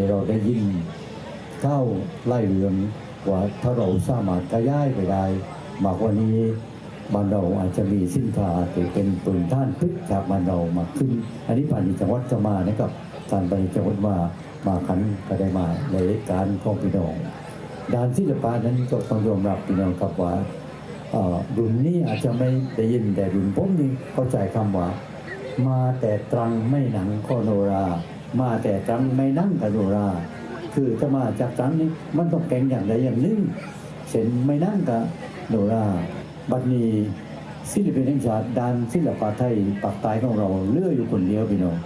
ที่เราได้ยินเข้าไล่เรืองว่าถ้าเราสามารถขยายไปได้มากว่านี้บ้านเราอาจจะมีสินค้าที่เป็นปืนท่านพิษจากบ้านเรามาขึ้น อันนี้ผ่านจังหวัดจะมานะครับการไปจังหวัดมามาขันก็ได้มาในเหตุการณ์ของพี่น้องด้านศิลปะนั้นก็ต้องยอมรับพี่น้องครับว่ารุ่นนี้อาจจะไม่ได้ยินแต่รุ่นผมนี่เข้าใจคำว่า มาแต่ตรังไม่หนังโคโนรา มาแต่ตังไม่นั่งกโนราคือถ้ามาจากตังนี่มันต้องแก่งอย่างใดอย่างหนึ่งเช่นไม่นั่งกับโนราบัดนี้ศิลปินแห่งชาติด้านศิลปะไทยปากใต้ของเราเลืออยู่คนเดียวพี่น้อง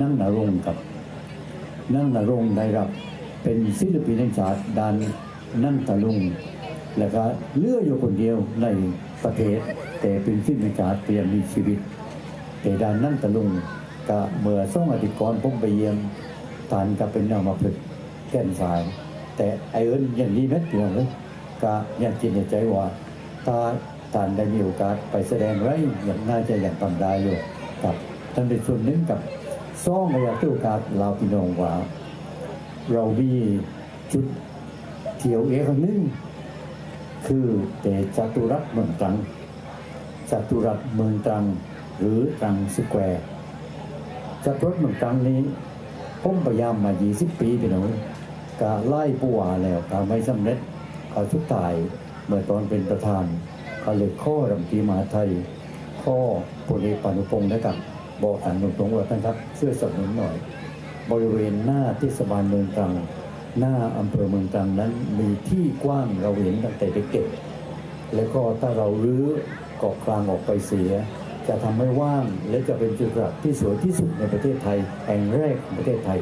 นั่งนรงกับนั่งนรงได้รับ เป็นศิลปินแห่งชาติด้านนั่งตะลุง แล้วก็เลืออยู่คนเดียวในประเทศ แต่เป็นศิลปินแห่งชาติเตรียมมีชีวิต แต่ด้านนั่งตะลุง ก็เมื่อส่งอาทิตก่อนผมไปเยี่ยมทานก็เป็นเอามาพึกแก่นสาย แต่ไอเอิญอย่างนี้เม็ดเดียวเลยก็ยังคิดในใจว่าถ้าทานได้มีโอกาสไปแสดงไรอย่างน่าจะอย่างทำได้อยู่กับท่านเป็นส่วนหนึ่งกับซ่องระยะตู้กาสลาวพี่น้องว่า เรามีจุดเที่ยวเอกนึงคือแต่จตุรัสเมืองตรังจตุรัสเมืองตรัง หรือตรังสแควร์ จตุรัสเมืองตรังนี้ ผมพยายามมา 20 ปีพี่น้องกาไล่ผู้ว่าแล้วกาไม่สำเร็จเขาสุดท้ายเมื่อตอนเป็นประธานเขาเลยข้อรำตีมหาไทย ข้อพลเอกปานุพงศ์นะครับบอกกันตรงๆว่าท่านครับช่วยสนับสนุนหน่อย บริเวณหน้าเทศบาลเมืองตรังหน้าอำเภอเมืองตรังนั้นมีที่กว้างเราเห็นตั้งแต่เด็กๆแล้วก็ถ้าเรารื้อเกาะกลางออกไปเสีย จะทำให้ว่างและจะเป็นจุดรักที่สวยที่สุดในประเทศไทยแห่งแรกของประเทศไทย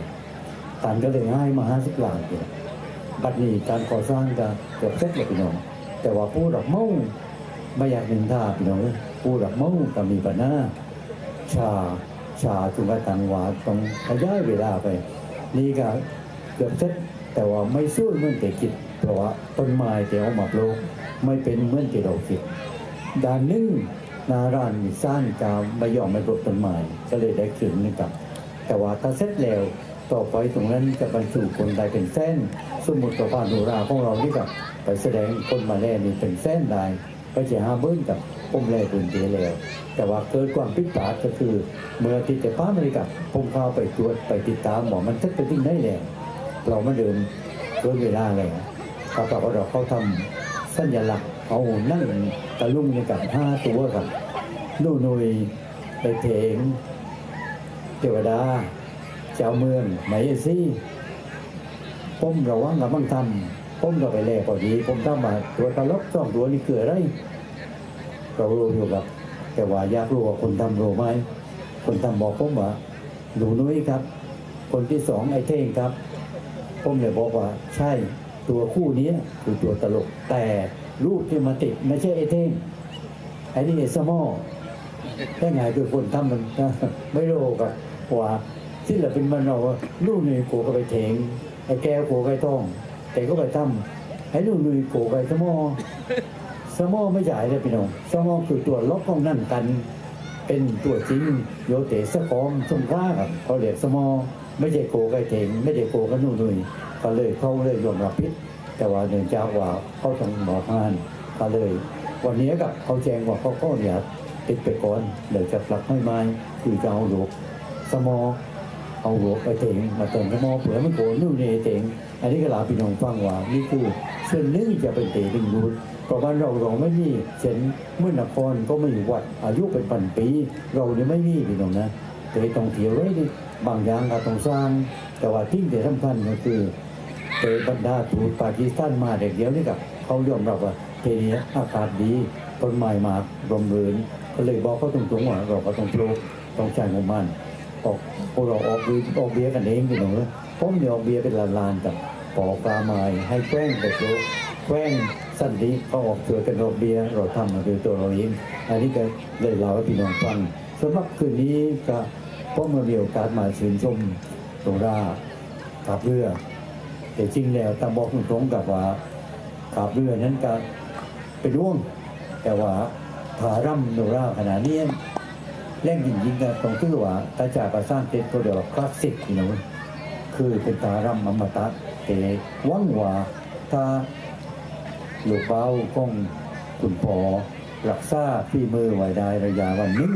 ตันก็เลยง่ายมาห้าสิบล้านเนี่ยบัดนี้การก่อสร้างก็เกือบเสร็จแล้วพี่น้อง แต่ว่าผู้ดอกเมาไม่อยากนินทาพี่น้องผู้ดอกเมาก็มีปัญหาชาชาจุงกระตังหวาต้องขยายเวลาไป นี่ก็เกือบเสร็จแต่ว่าไม่สู้เมื่อนแต่คิดเพราะว่าต้นไม้ที่เอามาปลูกไม่เป็นเมื่อนที่เราคิดด้านหนึ่ง นาร้านสร้างกาวไม่ยอมไม่ปลูกต้นไม้ก็เลยได้ขึ้นนึงกับ แต่ว่าถ้าเสร็จแล้วต่อไปตรงนั้นจะบรรจุคนได้เป็นแสนสมมติกับบ้านหนูราของเรานี่กับไปแสดงคนมาแล่นี่เป็นแสนได้ไปเสียห้าเบิ้ลกับผมแล่ปืนเดียแล้ว แต่ว่าเกิดความผิดพลาดก็คือเมื่อติดแต่ป้านาฬิกาผมเข้าไปตรวจไปติดตามหมอมันทึกไปที่ไหนแล้วเราไม่เดินเกินเวลาแล้วเขาบอกว่าเราเขาทำสัญลักษณ์ เอานั่งตะลุ่มในกับห้าตัวครับนู่นุยไปเพลงเทวดา เจ้าเมืองไหมซี่ผมระวังกับบังทำผมก็ไปแลกพอดีผมทำมาตัวตลกสองตัวนี่คืออะไรเรารู้อยู่ครับ แต่ว่าอยากรู้ว่าคนทำรู้ไหมคนทำบอกผมว่าหนูนุ้ยครับ คนที่สองไอ้เท่งครับผมเลยบอกว่าใช่ตัวคู่นี้คือตัวตลกแต่ รูปที่มาติดไม่ใช่ไอ้เท่งไอ้นี่ไอ้สมอได้ไงคือคนทำมันไม่รู้กับว่าที่เหลือเป็นมันเราลูกหนุ่ยโกก็ไปเถงไอ้แก้วโกก็ไปต้อง แต่ก็ไปทำไอ้ลูกหนุ่ยโกไปสมอสมอไม่ใช่เลยพี่น้องสมอคือตัวล็อกของนั่นกัน เป็นตัวจริงโยเตสกองสงคราครับเขาเรียกสมอไม่ใช่โกไก่เถงไม่ใช่โกกันนู่นนี่ก็เลยเขาเลยยอมรับผิด แต่ว่าเนื่องจากว่าเขาต้องบอกงานก็เลย วันนี้กับเขาแจ้งว่าเขาก็เนี่ยติดไปก่อนเดี๋ยวจะปรับให้ไม้คือจะเอาหลวกสมอเอาหัวไปเต็งมาเต็งกระมอเผื่อมันโกนนู่นนี่เต็งอันนี้ก็ลาพี่น้องฟังว่านี่คือส่วนหนึ่งจะเป็นเตดึงรูดเพราะว่าเราเราไม่มีเช่นเมื่อนครก็ไม่มีวัดอายุเป็นพันปี เราเนี่ยไม่มีพี่น้องนะแต่ต้องเที่ยวไว้นี่บางอย่างก็ต้องสร้าง แต่ว่าที่เดียวสำคัญก็คือ เตบรรดาทูตปากีสถานมาเด็กเดียวนี่กับเขายอมรับว่าเทนี้อากาศดีต้นไม้มากลมรื่นก็เลยบอกเขาตรงๆว่าเราก็ต้องปลูกต้องใช้งบมันออกพวกเราออกเบียออกเบียกันเองพี่น้องเลยผมเนี่ยออกเบียเป็นลานๆกับปอกปลาไม้ให้แกล้งไปโลแกล้งสั้นดีเขาออกช่วยกันออกเบียเราทำมาโดยตัวเราเองอันนี้ก็เลยเล่าให้พี่น้องฟังสำหรับคืนนี้ก็ผมมาเมีโอกาสมาชื่นชมตรงราขับเรือ แต่จริงแล้วตามบอกตรงกับว่าขับเรือนั้นก็ไปร่วง แต่ว่าผาร่ำโนราขนาดนี้แรงยิงยิงกันตรงที่ว่าตาจากก็สร้างเต็นตัวเดียวคลาสสิกพี่น้องคคือเป็นตารำอมตะเตหวังว่าถ้าลูกเบาของคุณพอรักษาพี่มือไว้ได้ระยะวันนึง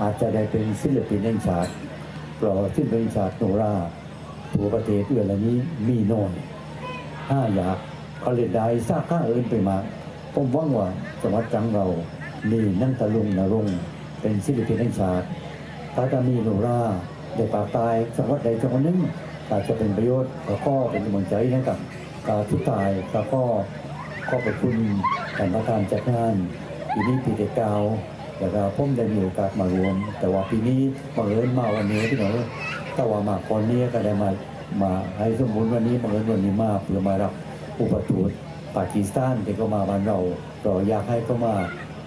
อาจจะได้เป็นศิลปินแห่งชาติเพราะศิลปินแห่งชาติโนรา ทั่วประเทศเอื่อนละนี้มีน้อยห้าอยากเขาเล่นได้ซากข้าเอินไปมาผมหวังว่าจังหวัดตรังเรา มีนั่งตะลุงนรงเป็นศิลปินแห่งชาติถ้าจะมีโนราเด็กปากตายจังหวัดใดจังหวัดหนึ่งอาจจะเป็นประโยชน์แล้วก็เป็นกำลังใจให้กับกาทุกตายแล้วก็ขอบพระคุณการประการจัดงานปีนี้ปีเด็กเก่าแล้วก็ผมได้มีโอกาสมารวม แต่ว่าปีนี้บังเอิญมาวันนี้พี่หน่อย แต่ว่ามาคนนี้ก็ได้มามาให้สมมุติวันนี้บังเอิญวันนี้มาเพื่อมารับอุปถัมภ์ปากีสถานที่เขามาบ้านเราเราอยากให้เขามา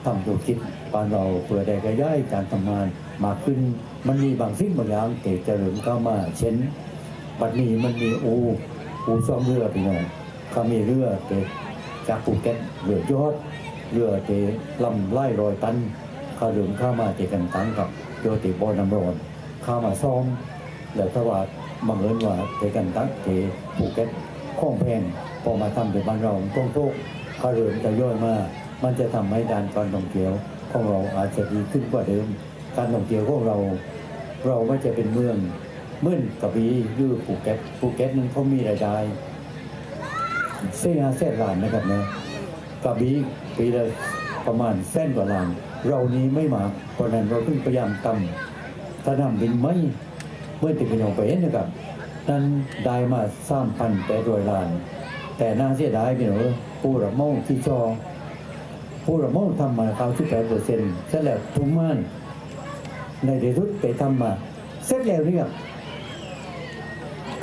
ทำธุรกิจบ้านเราเพื่อได้กระย้ายการทำงานมากขึ้นมันมีบางสิ่งบางอย่างเกิดเจริญเข้ามา เช่นบัดนี้มันมีอูอูซ่อมเรือไปหน่อยเขามีเรือเกิดจากภูเก็ตเรือยอดเรือเตลำไล่รอยตันเขาเดินเข้ามาเตกันตั้งกับเรือเตบอน้ำร้อนเข้ามาซ่อม แล้วถ้าว่าบังเอิญว่าเทกันตักเทภูเก็ตข้องแพงพอมาทำเป็นบ้านเราต้องโตกเขาเริ่มจะย่อยมาก มันจะทำให้ด้านการท่องเที่ยวของเราอาจจะดีขึ้นกว่าเดิม การท่องเที่ยวของเรา เราไม่จะเป็นเมืองเมื่อนกระบี่หรือภูเก็ตภูเก็ตนั้นเขามีรายได้เสียแสนล้านนะครับนะกระบี่ปีละประมาณแส้นกว่าล้าน เรานี้ไม่มากเพราะนั้นเราต้องพยายามทำถ้านำบินไม่ เมื่อติดเป็นของไปเห็นนะครับนั้นได้มาสามพันแปดร้อยล้าน แต่น่าเสียดายพี่หนูผู้รับเหมาที่จองผู้รับเหมาทำมาเก้าสิบแปดเปอร์เซ็นต์เสร็จแล้วทุ่มม่านในที่สุดไปทำมาเสร็จแล้วเนี่ย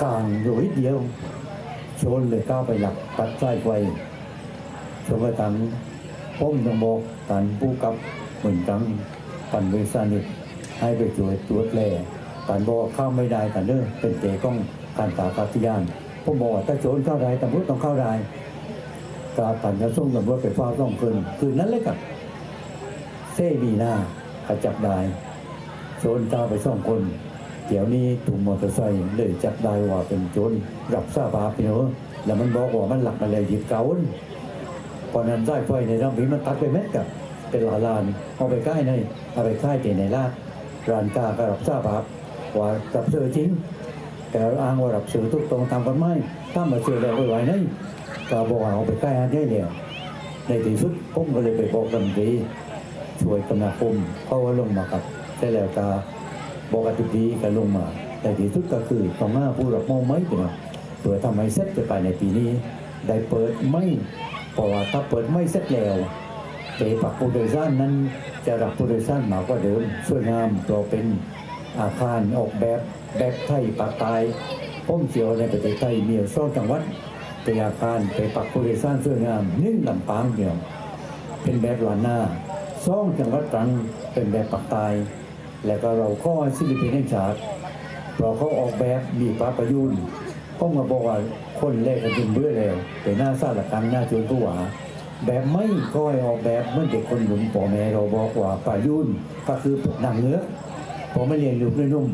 กลางอยู่นิดเดียวชนเลยก้าวไปหลักตัดสายไฟชนไปตังพ้มยังบอกตันผู้กับเหมือนกังปันเวสานิให้ไปช่วยตรวจแล การบอกว่าเข้าไม่ได้กันเด้อเป็นเตะก้องการตากาศยานผมบอกว่าถ้าโจรเข้าได้ตำรวจต้องเข้าได้กาตันจะส่งตำรวจไปเฝ้าต้องคืนคืนนั้นเลยกับเซบีหน้าขจับได้โจรเจ้าไปสองคนเดี๋ยวนี้ถูกมอเตอร์ไซค์เลยจับได้ว่าเป็นโจรรับทราบาพี่เนอะแล้วมันบอกว่ามันหลักมาเลยหยิบเกาอนเพราะนั้นได้ไฟในน้ำผีมันตัดไปเม็ดกับเป็นหลาลานเอาไปใกล้ในเอาไปค่ายเตในลาดร้านกาก็รับทราบา ว่ารับซื้อจริง แต่อ้างว่ารับซื้อทุกตรงตามกฎหมายถ้ามาซื้อแล้วไม่ไหวนี่ก็บอกว่าเอาไปใกล้อันได้แล้วในที่สุดผมก็เลยไปบอกดำดีช่วยกำนาคมเขาว่าลงมากับได้แล้วกาบอกกันทุกทีก็ลงมา แต่ที่สุดก็คือต้องหน้าผู้รับมองไม่เป็นเพื่อทำให้เสร็จจะไปในปีนี้ ได้เปิดไม่เพราะว่าถ้าเปิดไม่เสร็จแล้วเตปักผู้โดยสารนั้นจะรับผู้โดยสารมากกว่าเดิมสวยงามเราเป็น อาคารออกแบบแบบไทยปากตายพ้มเชียวในประเทศไทยเมียู่สองจังหวัดเป็นอาคารไปปักผู้โดยสารสวยงามนึ่งลำปางเดียว เป็นแบบลานหน้าสองจังหวัดตรังเป็นแบบปากตาย แล้วก็เราข้อศิลปินแห่งชาติเราเขาออกแบบมีปลาประยุนพ้มาบอกว่าคนแรกกันจึงเบื่อแล้วแต่หน้าซาละกังหน้าจวนตัวแบบไม่ค่อยออกแบบเมื่อเด็กคนหนุ่มป่อแม่เราบอกว่าป่ายุ่นก็คือหนังเนื้อ พอไม่เรียนรู้ด้วยนุ่ม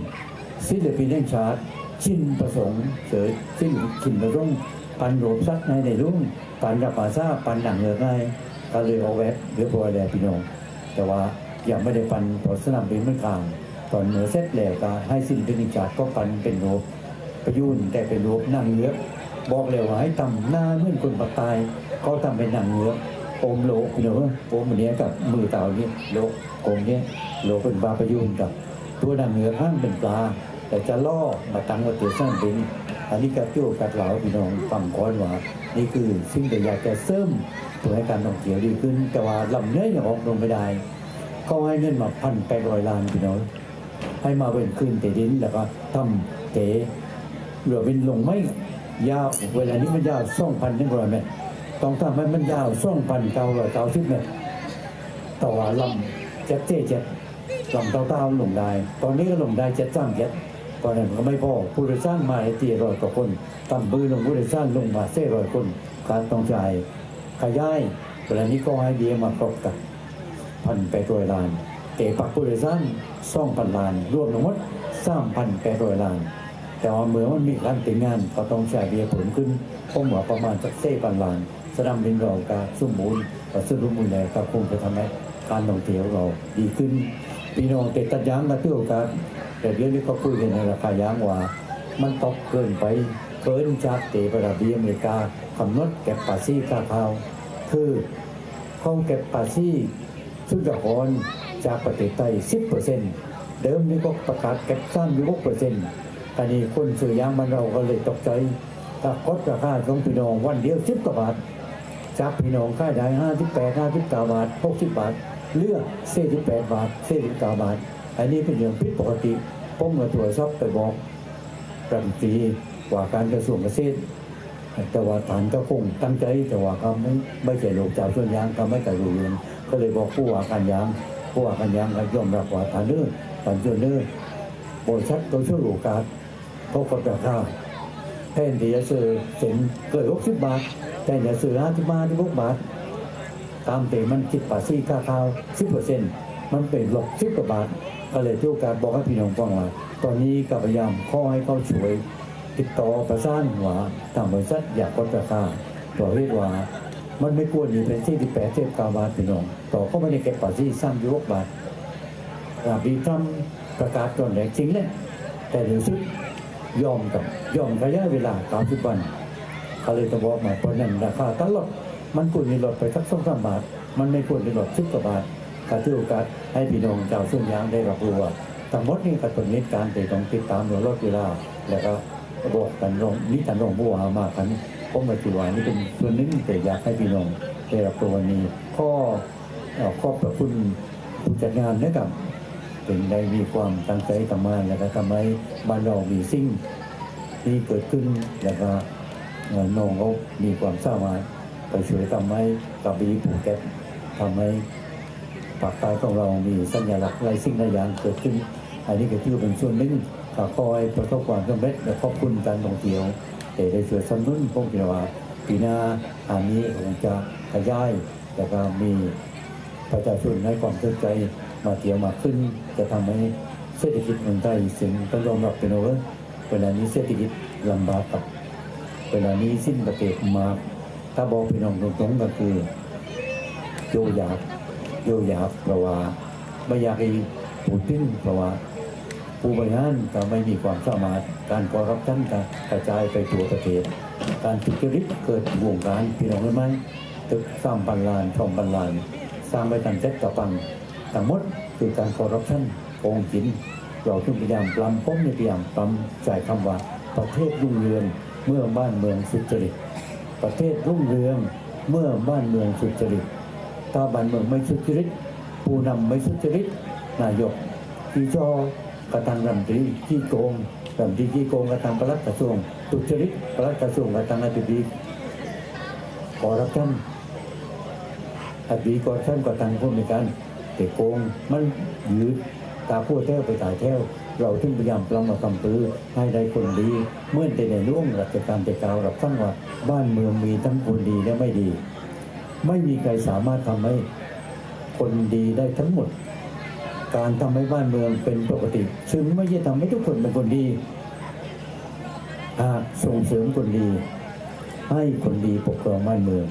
ศิลปินแห่งชาติชินประสงค์เสยชินชินประสงค์ปันโรบซักในในรุ่งปันรับปาซาปันหนังเหนือง่ายก็เลยเอาแวบเรียบร้อยแล้วพี่น้อง แต่ว่ายังไม่ได้ปันพอสนามบินเมื่อกลาง ตอนเหนือเสร็จแล้วก็ให้ศิลปินแห่งชาติก็ปันเป็นโรบประยุนแต่เป็นโรบหนังเนื้อบอกเลยว่าให้ทำหน้าเหมือนคนปากตายเขาทำเป็นหนังเนื้อโอมโลกเนอะโอมอันเนี้ยกับมือเต่าเนี่โลกโอมเนี้ยโลกเป็นปลาประยุนกับ ตัวหนังเหนือข้างเป็นปลา แต่จะล่อมาตั้งว่าตัวสร้างเป็นอันนี้กับโจ้กัดเหลาพี่น้องฟังก้อนว่านี่คือสิ่งที่อยากจะเสริมเพื่อให้การท่องเที่ยวดีขึ้น แต่ว่าลำเนื้อยังออกลงไม่ได้ ก็ให้เงินมาพันแปดร้อยล้านพี่น้องให้มาเป็นขึ้นเตดินแล้วก็ทำเตะเรือบินลงไม่ยาวเวลานี้มันยาวสองพันหนึ่งร้อยเมตรต้องทำให้มันยาวสองพันเก้าร้อยเก้าสิบเมตรต่อลำเจ็ดเจ็ดเจ็ด ลำเต้าเต้าลงได้ ตอนนี้ก็ลงได้เจ็ดจ้างเจ็ดตอนนั้นก็ไม่พอผู้โดยสารมาตีร้อยกว่าคนตำบือลงผู้โดยสารลงมาเส้ร้อยคนการต้องจ่ายขยายเวลานี้ก็ให้เดียมาครบกับพันแปดร้อยล้านเตะปักผู้โดยสารสองพันล้าน รวมทั้งหมดสามพันแปดร้อยล้าน แต่ว่าเมื่อมันมีการติดงานก็ต้องใช้เบียร์ผลขึ้นผมว่าประมาณสักเซ่ปันลานสนามบินเราก็สมบูรณ์ก็ซึ่งรู้มือแลก็คงจะทำให้การท่องเที่ยวเราดีขึ้น พี่น้องเตะตัดยางมาเที่ยวกันแต่เดี๋ยวนี้ก็คุยกันในราคายางว่า มันตกเกินไปเกินจากเตะประดับบีอเมริกากำหนดเก็บภาษีค่าข้าคือเขาเก็บภาษีสุดยอดจากประเทศไทย 10%เดิมนี่ก็ประกาศเก็บ36%ตอนนี้คนซื้อยางมันเราก็เลยตกใจถ้ากดราคาของพี่น้องวันเดียว10กว่าบาทจากพี่น้องค่ายได้58 59บาท60บาท เลือก48บาท49บาท อันนี้เป็นเรื่องผิดปกติผมมาตรวจสอบไปบอกรัฐมนตรีว่าการกระทรวงเกษตรแต่ว่าฐานก็คงตั้งใจแต่ว่าเขาไม่ไม่ใช่โลกจ้าส่วนยางก็ไม่กระดูเรือนก็เลยบอกผู้ว่าการยางผู้ว่าการยางก็ยอมรับว่าฐานเนื้อฐานเจอเนื้อบริษัทตัวช่วยโอกาสเขาก็ราคาแทนที่จะซื้อเส้นเกิด60บบาทแทนจะซื้อ50บาทที่6บาท ตามเตมันคิดภาษีค่าข้าว10%มันเป็นหลบ10กว่าบาทก็เลยที่โอกาสบอกให้พี่น้องฟังว่าตอนนี้ก็พยายามขอให้เขาช่วย ติดต่อประสานว่าทางบริษัทอยากกดราคาตัวเรียกว่ามันไม่ควรอยู่เป็นที่ที่แปดเทียบกาบาทพี่น้อง ต่อก็ไม่ได้เก็บภาษีสร้างยุโรปบาทราบีทรัมป์ประกาศก่อนแรกจริงแหละแต่รู้สึกยอมกับยอมระยะเวลา30วันเขาเลยจะบอกมาเพราะนั้นราคาตลอด มันควรมีลดไปสักสองสามบาท มันไม่ควรมีลดสิบกว่าบาทก็ถือโอกาสให้พี่น้องชาวส่วนยางได้รับรู้ว่าทั้งหมดนี่ก็เป็นนิดการแต่ต้องติดตามหน่วยรถเวลาแล้วก็บอกกันลงนี่กันลงบัวมากันผมมาถือว่านี่เป็นส่วนหนึ่งแต่อยากให้พี่น้องได้รับรู้วันนี้ข้อเอ่อขอบพระคุณผู้จัดงานนะครับเป็นได้มีความตั้งใจทำงานแล้วก็ทำให้บ้านเรามีสิ่งที่เกิดขึ้นแล้วก็น้องเขามีความสามารถ ไปช่วยทำให้กระบี่ภูเก็ตทำให้ปากใต้ของเรามีสัญลักษณ์ไรสิ่งหลายางเกิดขึ้น อันนี้ก็ถือเป็นส่วนหนึ่งก็คอยประสบความสำเร็จและขอบคุณการท่องเที่ยวแต่ได้ช่วยสนับสนุนพวกเราว่าปีหน้าอันนี้คงจะขยายแล้วก็มีประชาชนให้ความสนใจมาเที่ยวมากขึ้น จะทำให้เศรษฐกิจเมืองไทยสิ่งต้องยอมรับเป็นโอเวอร์เวลานี้เศรษฐกิจลำบากกับเวลานี้สิ้นประเทศมาก ถ้าบอกพี่น้องตรงๆก็คือโยอยากโยอยากเพราะว่าไม่อยากให้ปูดทิ้งเพราะว่าผู้บริหารก็ไม่มีความสามารถการก่อรับชันการกระจายไปทั่วประเทศ การทุจริตเกิดวงการพี่น้องรู้ไหมตึกสร้างบันลานทองบันลาน สร้างไปตันเซ็ตกับปังทั้งหมดคือการคอร์รัปชันโกงกินเราต้องพยายามปลำพ้มในพยายามปลำจ่ายคำว่าประเทศรุ่งเรืองเมื่อบ้านเมืองสุจริต ประเทศรุ่งเรืองเมื่อบ้านเมืองสุจริต ถ้าบ้านเมืองไม่สุจริต ผู้นำไม่สุจริต นายกที่จอกระตังรัฐมนตรีที่โกงรัฐมนตรีที่โกงกระตังปลัดกระทรวงสุจริตประลัดกระทรวงกระตังอธิบดีคอร์รัปชันอดีก็ท่านก็ตั้งพวกในการแต่โกงมันยืดตาพูดเท่วไปตายเท่ว เราถึงพยายามปลอมมาคำปือให้ได้คนดีเมื่อแต่ในร่วงรัชกาลแต่กล่าวรับฟังว่าบ้านเมืองมีทั้งคนดีและไม่ดี ไม่มีใครสามารถทำให้คนดีได้ทั้งหมด การทำให้บ้านเมืองเป็นปกติ ซึ่งไม่ใช่ทำให้ทุกคนเป็นคนดีหากส่งเสริมคนดี ให้คนดีปกครองบ้านเมือง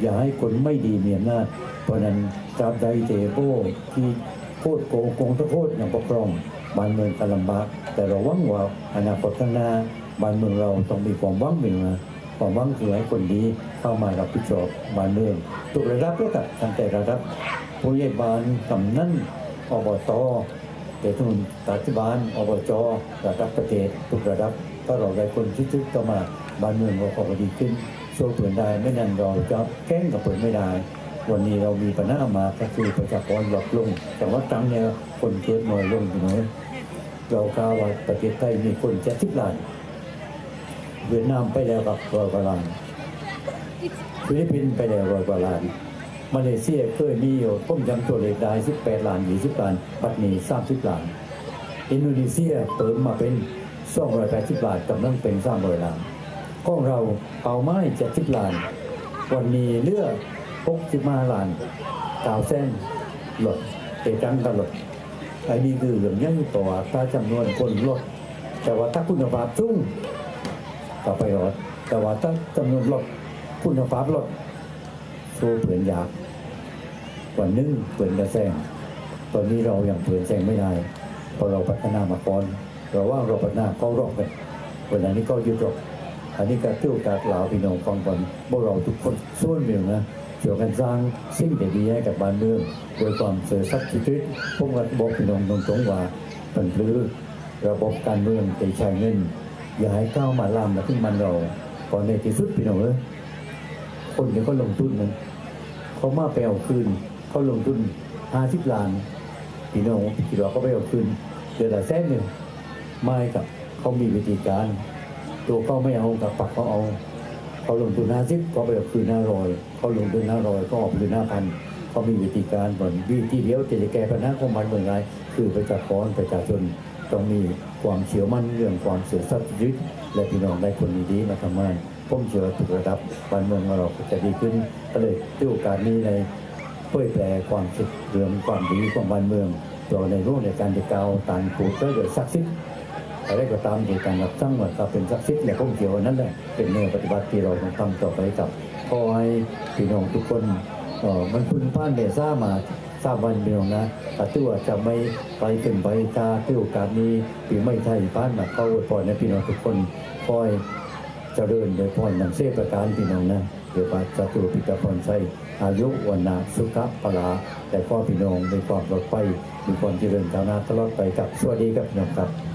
อย่าให้คนไม่ดีมีอำนาจเพราะนั้นตราบใดเจโป้ที่โคตรโกงโกงทุกโคตรอย่างปกครอง บ้านเมืองก็ลำบากแต่เราหวังว่าอนาคตข้างหน้าบ้านเมืองเราต้องมีความหวังเป็นมาความหวังคือให้คนดีเข้ามารับผิดชอบบ้านเมืองทุกระดับด้วยกันตั้งแต่ระดับผู้ใหญ่บ้านกำนันอบตเดทุนรัฐบาลอบจระดับประเทศทุกระดับถ้าเราได้คนชุดๆเข้ามาบ้านเมืองเราก็ดีขึ้นโซ่เปิดได้ไม่นั้นเราจะแก้งกับเปิดไม่ได้ วันนี้เรามีปัญหามาก็คือประชากรลดลง แต่ว่าตั้งเนี่ยคนเกิดน้อยลงอยู่น้อยเรากล่าวว่าประเทศไทยมีคนเจ็ดสิบล้านเวียดนามไปแล้วกับร้อยกว่าล้านฟิลิปปินส์ไปแล้วร้อยกว่าล้านมาเลเซียเคยมีอยู่ผมจำตัวเลขได้18ล้าน20ล้านบัดนี้30ล้าน อินโดนีเซียเติมมาเป็น280ล้านกำลังเป็น300ล้านของเราเป้าหมาย70ล้าน วันนี้เลือกาวเส้นลดเตจังก็ลดไอ้นี่คือเรื่องยังต่อถ้าจำนวนคนลดแต่ว่าถ้าคุณภาพสูงก็ไปรอดแต่ว่าถ้าจำนวนลดคุณภาพลดสู้เผือนยากวันนึ่งเผือนกระแซงตอนนี้เรายังเผือนแซงไม่ได้เพราะเราพัฒนามาก่อนเราว่าเราพัฒนาเข้ารอบกันเวลานี้ก็ยุดรอบอันนี้ก็เที่ยวการลาวพี่น้องฟังก่อนพวกเราทุกคนส่วนหนึ่งนะ ช่วยกันสร้างสิ่งดีๆให้กับบ้านเมืองโดยความเสื่อสัตย์ชีวิตผมก็บอกพี่น้องตรงๆว่าเป็นหรือระบบการเมืองตีใช้เงินอย่าให้ก้าวมาลามมาที่มันเราก่อนในที่สุดพี่น้องเอ้ยคนที่เขาลงทุนนั้นเขามาไปเอาคืนเขาลงทุนห้าสิบล้านพี่น้องคิดว่าเขาไปเอาคืนเดือนละแสนหนึ่งไม่กับเขามีวิธีการ ตัวเขาไม่เอากับปักเขาเอา เขาลงทุนห้าสิบก็ไปเอาคืนห้าร้อยเขาลงทุนห้าร้อยก็ออกคืนห้าพันเขามีวิธีการเหมือนวิธีเดียวจะแก้ปัญหาของมันเหมือนไรคือประชากรประชาชนต้องมีความเชื่อมั่นเรื่องความเสียสัตย์ชีวิตและพี่น้องได้คนดีๆมาทำงานผมเชื่อว่าทุกระดับบ้านเมืองของเราจะดีขึ้น ก็เลยที่โอกาสนี้ในเผยแพร่ความคิดเรื่องความดีของบ้านเมืองตัวในรูปในการจะกล่าวตานผูกเพื่อเกิดศักสิ อะไรก็ตามในการรับตั้งว่าถ้าเป็นศักดิ์สิทธิ์และผมเกี่ยวนั่นแหละเป็นแนวปฏิบัติที่เราต้องทำต่อไปกับขอให้พี่น้องทุกคนเออมันพึ่งผ่านเดซ่ามาทราบวันพี่น้องนะตัวจะไม่ไปเป็นไปตาที่โอกาสนี้ปีไม่ไทยผ่านมาเข้าพรในพี่น้องทุกคนคอยเจริญโดยพรนำเสประการพี่น้องนะเดี๋ยวว่าจะตัวพิจารณาใช้อายุวันนาสุขะปลาแต่ข้อพี่น้องมีความปลอดภัยมีความเจริญก้าวหน้าตลอดไปกับสวัสดีครับพี่น้องครับ